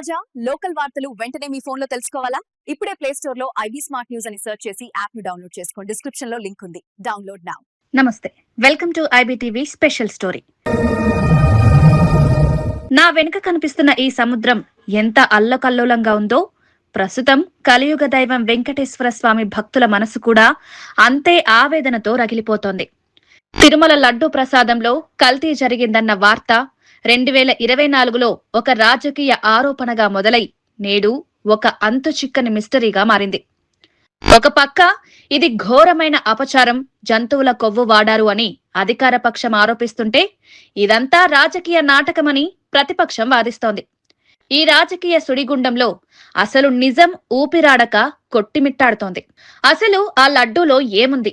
తాజా లోకల్ వార్తలు వెంటనే మీ ఫోన్లో తెలుసుకోవాలా? ఇప్పుడే ప్లే స్టోర్లో ఐబీ స్మార్ట్ న్యూస్ అని సెర్చ్ చేసి యాప్ను డౌన్లోడ్ చేసుకోండి. డిస్క్రిప్షన్లో లింక్ ఉంది. డౌన్లోడ్ నౌ నమస్తే. Welcome to IBTV special story నా వెనుక కనిపిస్తున్న ఈ సముద్రం ఎంత అల్లకల్లోలంగా ఉందో? ప్రస్తుతం కలియుగ దైవం వెంకటేశ్వర స్వామి భక్తుల మనసు కూడా అంతే ఆవేదనతో రగిలిపోతోంది. తిరుమల లడ్డు ప్రసాదంలో కల్తీ జరిగిందన్న వార్త రెండు వేల ఇరవై నాలుగులో ఒక రాజకీయ ఆరోపణగా మొదలై నేడు ఒక అంతు చిక్కని మిస్టరీగా మారింది. ఒక పక్క ఇది ఘోరమైన అపచారం జంతువుల కొవ్వు వాడారు అని అధికార పక్షం ఆరోపిస్తుంటే ఇదంతా రాజకీయ నాటకమని ప్రతిపక్షం వాదిస్తోంది. ఈ రాజకీయ సుడిగుండంలో అసలు నిజం ఊపిరాడక కొట్టిమిట్టాడుతోంది. అసలు ఆ లడ్డూలో ఏముంది?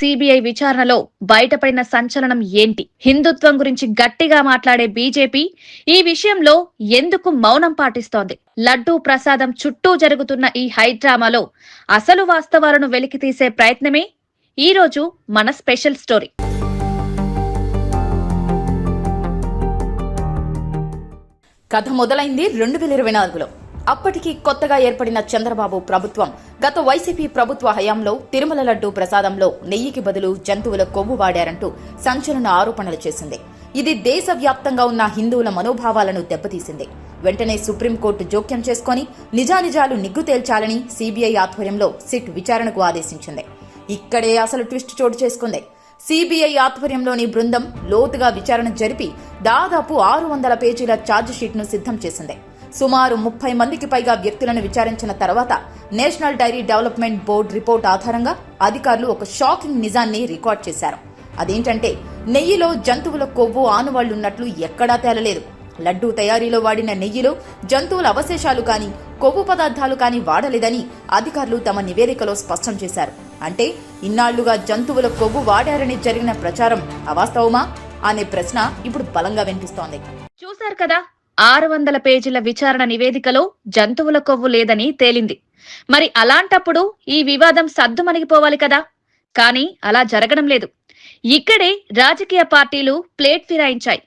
సిబిఐ విచారణలో బయటపడిన సంచలనం ఏంటి? హిందుత్వం గురించి గట్టిగా మాట్లాడే బీజేపీ ఈ విషయంలో ఎందుకు మౌనం పాటిస్తోంది? లడ్డూ ప్రసాదం చుట్టూ జరుగుతున్న ఈ హైడ్రామాలో అసలు వాస్తవాలను వెలికితీసే ప్రయత్నమే ఈ రోజు మన స్పెషల్ స్టోరీ. కథ మొదలైంది రెండు వేల ఇరవై నాలుగులో. అప్పటికి కొత్తగా ఏర్పడిన చంద్రబాబు ప్రభుత్వం గత వైసీపీ ప్రభుత్వ హయాంలో తిరుమల లడ్డు ప్రసాదంలో నెయ్యికి బదులు జంతువుల కొవ్వు వాడారంటూ సంచలన ఆరోపణలు చేసింది. ఇది దేశవ్యాప్తంగా ఉన్న హిందువుల మనోభావాలను దెబ్బతీసింది. వెంటనే సుప్రీంకోర్టు జోక్యం చేసుకుని నిజానిజాలు నిగ్గు తేల్చాలని సీబీఐ ఆధ్వర్యంలో సిట్ విచారణకు ఆదేశించింది. ఇక్కడే అసలు ట్విస్ట్ చోటు చేసుకుంది. సిబిఐ ఆధ్వర్యంలోని బృందం లోతుగా విచారణ జరిపి దాదాపు ఆరు వందల పేజీల ఛార్జ్ షీట్ను సిద్ధం చేసింది. సుమారు ముప్పై మందికి పైగా వ్యక్తులను విచారించిన తర్వాత national dairy development board report ఆధారంగా అధికారులు ఒక షాకింగ్ నిజాన్ని రికార్డ్ చేశారు. అదేంటంటే నెయ్యిలో జంతువుల కొవ్వు ఆనవాళ్ళున్నట్లు ఎక్కడా తేలలేదు. లడ్డూ తయారీలో వాడిన నెయ్యిలో జంతువుల అవశేషాలు కానీ కొవ్వు పదార్థాలు కానీ వాడలేదని అధికారులు తమ నివేదికలో స్పష్టం చేశారు. అంటే ఇన్నాళ్ళుగా జంతువుల కొవ్వు వాడారని జరిగిన ప్రచారం అవాస్తవమా? అనే ప్రశ్న ఇప్పుడు బలంగా వినిపిస్తోంది. చూశారు కదా ఆరు వందల పేజీల విచారణ నివేదికలో జంతువుల కొవ్వు లేదని తేలింది. మరి అలాంటప్పుడు ఈ వివాదం సద్దుమణిగిపోవాలి కదా? కానీ అలా జరగడం లేదు. ఇక్కడే రాజకీయ పార్టీలు ప్లేట్ ఫిరాయించాయి.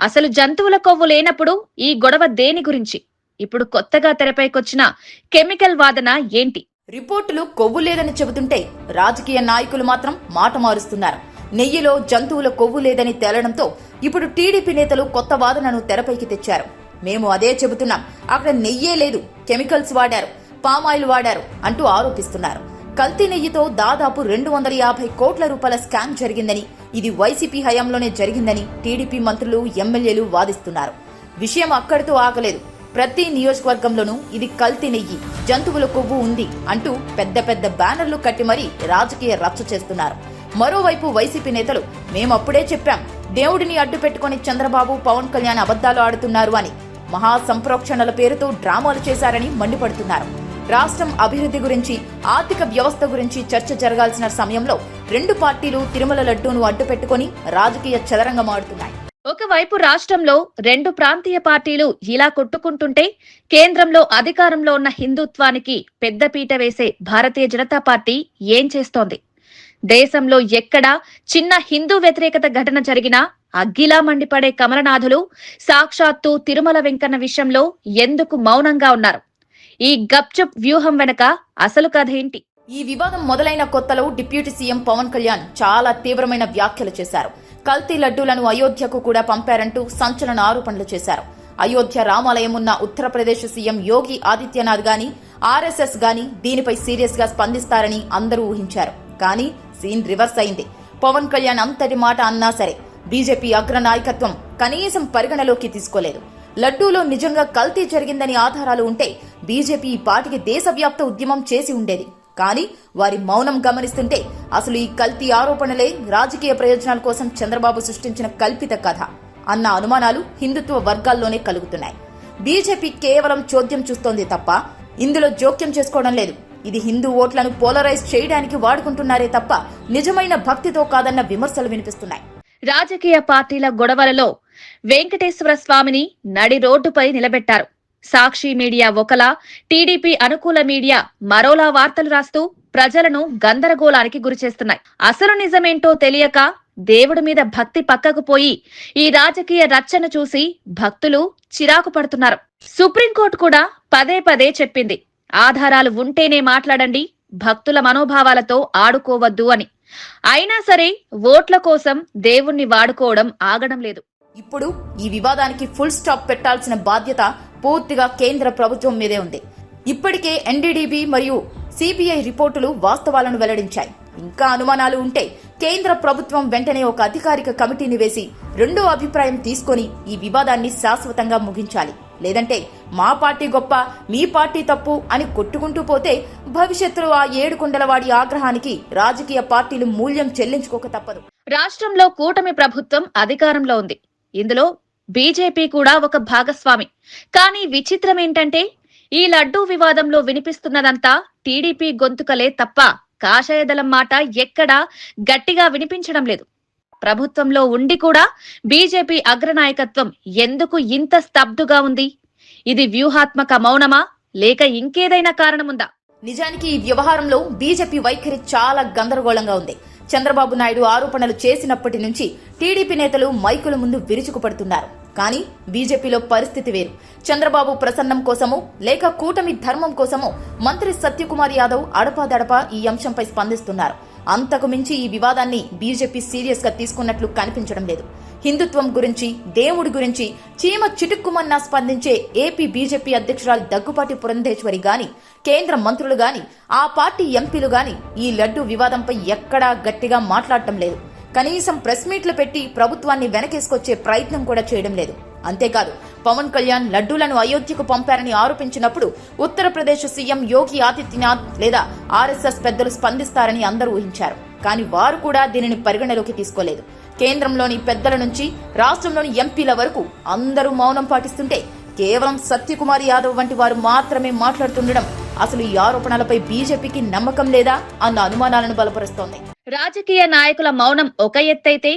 అసలు జంతువుల కొవ్వు లేనప్పుడు ఈ గొడవ దేని గురించి? ఇప్పుడు కొత్తగా తెరపైకొచ్చిన కెమికల్ వాదన ఏంటి? రిపోర్టులు కొవ్వు లేదని చెబుతుంటే రాజకీయ నాయకులు మాత్రం మాట మారుస్తున్నారు. నెయ్యిలో జంతువుల కొవ్వు లేదని తేలడంతో ఇప్పుడు టీడీపీ నేతలు కొత్త వాదనను తెరపైకి తెచ్చారు. మేము అదే చెబుతున్నాం. అక్కడ నెయ్యే లేదు. కెమికల్స్ వాడారు. పామాయిల్ వాడారు అంటూ ఆరోపిస్తున్నారు. కల్తీ నెయ్యితో దాదాపు రెండు వందల యాభై కోట్ల రూపాయల స్కామ్ జరిగిందని ఇది వైసీపీ హయాంలోనే జరిగిందని టీడీపీ మంత్రులు ఎమ్మెల్యేలు వాదిస్తున్నారు. విషయం అక్కడితో ఆగలేదు. ప్రతి నియోజకవర్గంలోనూ ఇది కల్తీ నెయ్యి జంతువుల కొవ్వు ఉంది అంటూ పెద్ద పెద్ద బ్యానర్లు కట్టి మరీ రాజకీయ రచ్చ చేస్తున్నారు. మరోవైపు వైసీపీ నేతలు మేమప్పుడే చెప్పాం దేవుడిని అడ్డు పెట్టుకుని చంద్రబాబు పవన్ కళ్యాణ్ అబద్ధాలు ఆడుతున్నారు అని. మహా సంప్రోక్షణల పేరుతో డ్రామాలు చేశారని మండిపడుతున్నారు. రాష్ట్రం అభివృద్ధి గురించి ఆర్థిక వ్యవస్థ గురించి చర్చ జరగాల్సిన సమయంలో రెండు పార్టీలు తిరుమల లడ్డూను అడ్డుపెట్టుకుని రాజకీయ చదరంగం ఆడుతున్నాయి. ఒకవైపు రాష్ట్రంలో రెండు ప్రాంతీయ పార్టీలు ఇలా కొట్టుకుంటుంటే కేంద్రంలో అధికారంలో ఉన్న హిందుత్వానికి పెద్దపీట వేసే భారతీయ జనతా పార్టీ ఏం చేస్తోంది? దేశంలో ఎక్కడా చిన్న హిందూ వ్యతిరేకత ఘటన జరిగినా అగ్గిలా మండిపడే కమలనాథులు సాక్షాత్తు తిరుమల వెంకన్న విషయంలో ఎందుకు మౌనంగా ఉన్నారు? ఈ గప్చప్ వ్యూహం వెనక అసలు కథ ఏంటి? ఈ వివాదం మొదలైన కొత్తలో డిప్యూటీ సీఎం పవన్ కళ్యాణ్ చాలా తీవ్రమైన వ్యాఖ్యలు చేశారు. కల్తీ లడ్డూలను అయోధ్యకు కూడా పంపారంటూ సంచలన ఆరోపణలు చేశారు. అయోధ్య రామాలయం ఉన్న ఉత్తరప్రదేశ్ సీఎం యోగి ఆదిత్యనాథ్ గాని ఆర్ఎస్ఎస్ గాని దీనిపై సీరియస్గా స్పందిస్తారని అందరూ ఊహించారు. కానీ సీన్ రివర్స్ అయింది. పవన్ కళ్యాణ్ అంతటి మాట అన్నా సరే బీజేపీ అగ్ర నాయకత్వం కనీసం పరిగణలోకి తీసుకోలేదు. లడ్డూలో నిజంగా కల్తీ జరిగిందని ఆధారాలు ఉంటే బీజేపీ ఈ పాటికి దేశవ్యాప్త ఉద్యమం చేసి ఉండేది. కానీ వారి మౌనం గమనిస్తుంటే అసలు ఈ కల్తీ ఆరోపణలే రాజకీయ ప్రయోజనాల కోసం చంద్రబాబు సృష్టించిన కల్పిత కథ అన్న అనుమానాలు హిందుత్వ వర్గాల్లోనే కలుగుతున్నాయి. బీజేపీ కేవలం చోద్యం చూస్తోంది తప్ప ఇందులో జోక్యం చేసుకోవడం లేదు. ఇది హిందూ ఓట్లను పోలరైజ్ చేయడానికి వాడుకుంటున్నారే తప్ప నిజమైన భక్తితో కాదన్న విమర్శలు వినిపిస్తున్నాయి. రాజకీయ పార్టీల గొడవలలో వెంకటేశ్వర స్వామిని నడి రోడ్డుపై నిలబెట్టారు. సాక్షి మీడియా ఒకలా టీడీపీ అనుకూల మీడియా మరోలా వార్తలు రాస్తూ ప్రజలను గందరగోళానికి గురిచేస్తున్నాయి. అసలు నిజమేంటో తెలియక దేవుడి మీద భక్తి పక్కకు పోయి ఈ రాజకీయ రచ్చను చూసి భక్తులు చిరాకు పడుతున్నారు. సుప్రీంకోర్టు కూడా పదే పదే చెప్పింది. ఆధారాలు ఉంటేనే మాట్లాడండి భక్తుల మనోభావాలతో ఆడుకోవద్దు అని. అయినా సరే ఓట్ల కోసం దేవుణ్ణి వాడుకోవడం ఆగడం లేదు. ఇప్పుడు ఈ వివాదానికి ఫుల్ స్టాప్ పెట్టాల్సిన బాధ్యత పూర్తిగా కేంద్ర ప్రభుత్వం మీదే ఉంది. ఇప్పటికే ఎన్డీడీబీ మరియు సిబిఐ రిపోర్టులు వాస్తవాలను వెల్లడించాయి. ఇంకా అనుమానాలు ఉంటే కేంద్ర ప్రభుత్వం వెంటనే ఒక అధికారిక కమిటీని వేసి రెండో అభిప్రాయం తీసుకొని ఈ వివాదాన్ని శాశ్వతంగా ముగించాలి. లేదంటే మా పార్టీ గొప్ప మీ పార్టీ తప్పు అని కొట్టుకుంటూ పోతే భవిష్యత్తులో ఆ ఏడుకొండలవాడి ఆగ్రహానికి రాజకీయ పార్టీలు మూల్యం చెల్లించుకోక తప్పదు. రాష్ట్రంలో కూటమి ప్రభుత్వం అధికారంలో ఉంది. ఇందులో బీజేపీ కూడా ఒక భాగస్వామి. కానీ విచిత్రం ఏంటంటే ఈ లడ్డూ వివాదంలో వినిపిస్తున్నదంతా టీడీపీ గొంతుకలే తప్ప కాషాయదళం మాట ఎక్కడా గట్టిగా వినిపించడం లేదు. ప్రభుత్వంలో ఉండి కూడా బీజేపీ అగ్రనాయకత్వం ఎందుకు ఇంత స్తబ్దుగా ఉంది? ఇది వ్యూహాత్మక మౌనమా? లేక ఇంకేదైనా కారణముందా? నిజానికి ఈ వ్యవహారంలో బీజేపీ వైఖరి చాలా గందరగోళంగా ఉంది. చంద్రబాబు నాయుడు ఆరోపణలు చేసినప్పటి నుంచి టీడీపీ నేతలు మైకుల ముందు విరుచుకుపడుతున్నారు. కానీ బీజేపీలో పరిస్థితి వేరు. చంద్రబాబు ప్రసన్నం కోసమో లేక కూటమి ధర్మం కోసమో మంత్రి సత్యకుమార్ యాదవ్ అడపాదడపా ఈ అంశంపై స్పందిస్తున్నారు. అంతకు మించి ఈ వివాదాన్ని బీజేపీ సీరియస్గా తీసుకున్నట్లు కనిపించడం లేదు. హిందుత్వం గురించి దేవుడి గురించి చీమ చిటుక్కుమన్నా స్పందించే ఏపీ బీజేపీ అధ్యక్షురాలు దగ్గుపాటి పురంధేశ్వరి గాని కేంద్ర మంత్రులు గాని ఆ పార్టీ ఎంపీలు గాని ఈ లడ్డు వివాదంపై ఎక్కడా గట్టిగా మాట్లాడటం లేదు. కనీసం ప్రెస్ మీట్లు పెట్టి ప్రభుత్వాన్ని వెనకేసుకొచ్చే ప్రయత్నం కూడా చేయడం లేదు. అంతేకాదు పవన్ కళ్యాణ్ లడ్డూలను అయోధ్యకు పంపారని ఆరోపించినప్పుడు ఉత్తరప్రదేశ్ సీఎం యోగి ఆదిత్యనాథ్ లేదా ఆర్ఎస్ఎస్ పెద్దలు స్పందిస్తారని అందరూ ఊహించారు. కానీ వారు కూడా దీనిని పరిగణలోకి తీసుకోలేదు. కేంద్రంలోని పెద్దల నుంచి రాష్ట్రంలోని ఎంపీల వరకు అందరూ మౌనం పాటిస్తుంటే కేవలం సత్యకుమార్ యాదవ్ వంటి వారు మాత్రమే మాట్లాడుతుండడం అసలు ఈ ఆరోపణలపై బీజేపీకి నమ్మకం లేదా అన్న అనుమానాలను బలపరుస్తోంది. రాజకీయ నాయకుల మౌనం ఒక ఎత్తైతే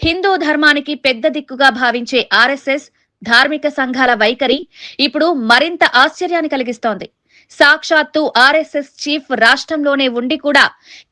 హిందూ ధర్మానికి పెద్ద దిక్కుగా భావించే ఆర్ఎస్ఎస్ ధార్మిక సంఘాల వైఖరి ఇప్పుడు మరింత ఆశ్చర్యాన్ని కలిగిస్తోంది. సాక్షాత్తు ఆర్ఎస్ఎస్ చీఫ్ రాష్ట్రంలోనే ఉండి కూడా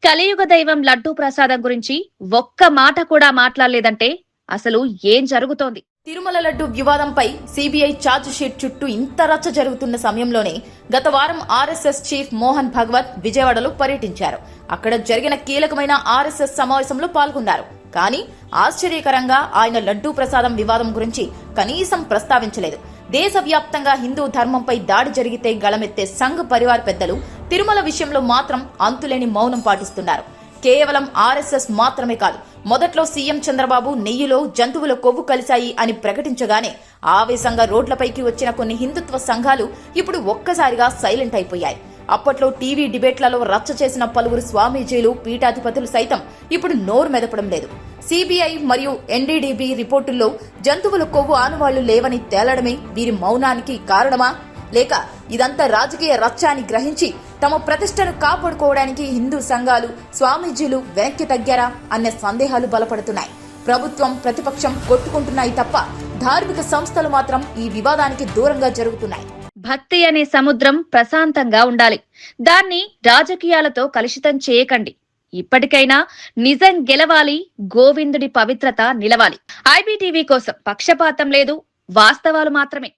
కలియుగ దైవం లడ్డూ ప్రసాదం గురించి ఒక్క మాట కూడా మాట్లాడలేదంటే అసలు ఏం జరుగుతోంది? తిరుమల లడ్డు వివాదంపై సిబిఐ ఛార్జ్ షీట్ చుట్టూ ఇంత రచ్చ జరుగుతున్న సమయంలోనే గత వారం ఆర్ఎస్ఎస్ చీఫ్ మోహన్ భగవత్ విజయవాడలో పర్యటించారు. అక్కడ జరిగిన కీలకమైన ఆర్ఎస్ఎస్ సమావేశంలో పాల్గొన్నారు. కానీ ఆశ్చర్యకరంగా ఆయన లడ్డూ ప్రసాదం వివాదం గురించి కనీసం ప్రస్తావించలేదు. దేశవ్యాప్తంగా హిందూ ధర్మంపై దాడి జరిగితే గళమెత్తే సంఘ్ పరివార్ పెద్దలు తిరుమల విషయంలో మాత్రం అంతులేని మౌనం పాటిస్తున్నారు. కేవలం ఆర్ఎస్ఎస్ మాత్రమే కాదు మొదట్లో సీఎం చంద్రబాబు నెయ్యిలో జంతువుల కొవ్వు కలిశాయి అని ప్రకటించగానే ఆవేశంగా రోడ్లపైకి వచ్చిన కొన్ని హిందుత్వ సంఘాలు ఇప్పుడు ఒక్కసారిగా సైలెంట్ అయిపోయాయి. అప్పట్లో టీవీ డిబేట్లలో రచ్చ చేసిన పలువురు స్వామీజీలు పీఠాధిపతులు సైతం ఇప్పుడు నోరు మెదపడం లేదు. సిబిఐ మరియు ఎన్డీడీబీ రిపోర్టుల్లో జంతువుల కొవ్వు ఆనవాళ్ళు లేవని తేలడమే వీరి మౌనానికి కారణమా? లేక ఇదంతా రాజకీయ రచ్చాన్ని గ్రహించి తమ ప్రతిష్టను కాపాడుకోవడానికి హిందూ సంఘాలు స్వామీజీలు వెనక్కి తగ్గారా అనే సందేహాలు బలపడుతున్నాయి. ప్రభుత్వం ప్రతిపక్షం కొట్టుకుంటున్నాయి తప్ప ధార్మిక సంస్థలు మాత్రం ఈ వివాదానికి దూరంగా జరుగుతున్నాయి. భక్తి అనే సముద్రం ప్రశాంతంగా ఉండాలి. దాన్ని రాజకీయాలతో కలుషితం చేయకండి. ఇప్పటికైనా నిజం గెలవాలి గోవిందుడి పవిత్రత నిలవాలి. ఐబీటీవీ కోసం పక్షపాతం లేదు వాస్తవాలు మాత్రమే.